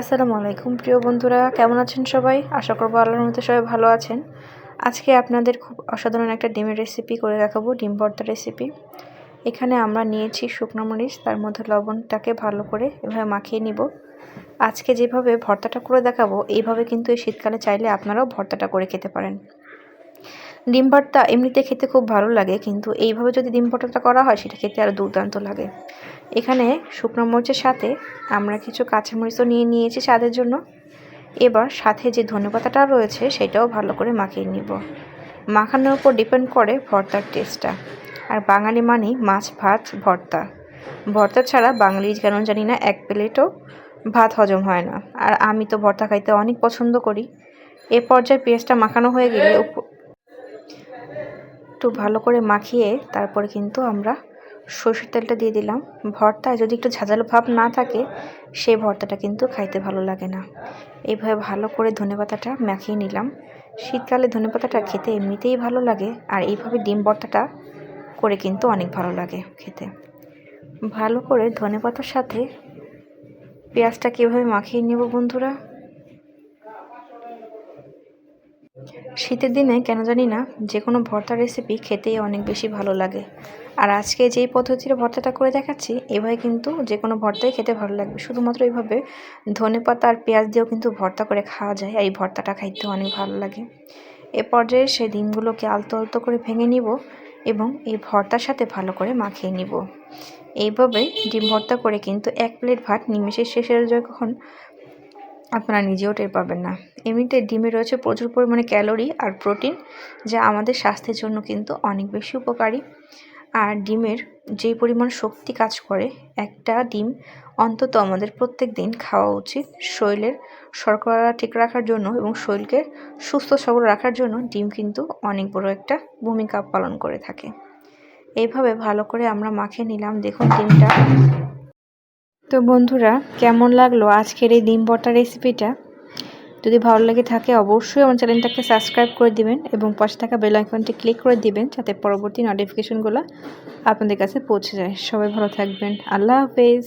আসসালামু আলাইকুম, প্রিয় বন্ধুরা। কেমন আছেন সবাই? আশা করব আল্লাহর মতো সবাই ভালো আছেন। আজকে আপনাদের খুব অসাধারণ একটা ডিমের রেসিপি করে দেখাবো, ডিম ভর্তা রেসিপি এখানে আমরা নিয়েছি শুকনো মরিচ, তার মধ্যে লবণটাকে ভালো করে এভাবে মাখিয়ে নিব। আজকে যেভাবে ভর্তাটা করে দেখাবো, এইভাবে কিন্তু এই শীতকালে চাইলে আপনারাও ভর্তাটা করে খেতে পারেন। ডিম ভর্তা এমনিতে খেতে খুব ভালো লাগে, কিন্তু এইভাবে যদি ডিম ভর্তাটা করা হয়, সেটা খেতে আরও দুর্দান্ত লাগে। এখানে শুকনো মরিচের সাথে আমরা কিছু কাঁচামরিচও নিয়ে নিয়েছি স্বাদের জন্য। এবার সাথে যে ধনেপাতাটা রয়েছে, সেটাও ভালো করে মাখিয়ে নিব। মাখানোর উপর ডিপেন্ড করে ভর্তার টেস্টটা। আর বাঙালি মানেই মাছ, ভাত, ভর্তা। ভর্তা ছাড়া বাঙালি কেন জানি না, এক প্লেটও ভাত হজম হয় না। আর আমি তো ভর্তা খাইতে অনেক পছন্দ করি। এ পর্যায়ে পেঁয়াজটা মাখানো হয়ে গেলে একটু ভালো করে মাখিয়ে তারপরে কিন্তু আমরা সরষের তেলটা দিয়ে দিলাম। ভর্তায় যদি একটু ঝাঁঝালো ভাব না থাকে সেই ভর্তাটা কিন্তু খাইতে ভালো লাগে না। এইভাবে ভালো করে ধনেপাতাটা মাখিয়ে নিলাম। শীতকালে ধনেপাতাটা খেতে এমনিতেই ভালো লাগে আর এইভাবে ডিম ভর্তাটা করে কিন্তু অনেক ভালো লাগে খেতে। ভালো করে ধনেপাতার সাথে পেঁয়াজটা কীভাবে মাখিয়ে নেব বন্ধুরা। শীতের দিনে কেন জানি না যে কোনো ভর্তা রেসিপি খেতেই অনেক বেশি ভালো লাগে। আর আজকে যেই পদ্ধতিতে ভর্তাটা করে দেখাচ্ছি এভাবে কিন্তু যে কোনো ভর্তাই খেতে ভালো লাগবে। শুধুমাত্র এইভাবে ধনে পাতা আর পেঁয়াজ দিয়েও কিন্তু ভর্তা করে খাওয়া যায়, আর এই ভর্তাটা খাইতে অনেক ভালো লাগে। এ পর্যায়ে সেই ডিমগুলোকে আলতো আলতো করে ভেঙে নিব এবং এই ভর্তার সাথে ভালো করে মাখিয়ে নিব। এইভাবে ডিম ভর্তা করে কিন্তু এক প্লেট ভাত নিমেষের শেষের যখন আপনারা নিজেও টের পাবেন না। এমনিতে ডিমে রয়েছে প্রচুর পরিমাণে ক্যালোরি আর প্রোটিন, যা আমাদের স্বাস্থ্যের জন্য কিন্তু অনেক বেশি উপকারী। আর ডিমের যে পরিমাণ শক্তি কাজ করে, একটা ডিম অন্তত আমাদের প্রত্যেক দিন খাওয়া উচিত। শরীরের শর্করা ঠিক রাখার জন্য এবং শরীরকে সুস্থ সবল রাখার জন্য ডিম কিন্তু অনেক বড় একটা ভূমিকা পালন করে থাকে। এইভাবে ভালো করে আমরা মাখিয়ে নিলাম। দেখুন ডিমটা তো বন্ধুরা, কেমন লাগল আজকের এই ডিম বটা রেসিপিটা যদি ভালো লাগে থাকে, অবশ্যই আমার চ্যানেলটাকে সাবস্ক্রাইব করে দিবেন এবং পাশে থাকা বেল আইকনটি ক্লিক করে দিবেন যাতে পরবর্তী নোটিফিকেশনগুলো আপনাদের কাছে পৌঁছে যায়। সবাই ভালো থাকবেন। আল্লাহ হাফেজ।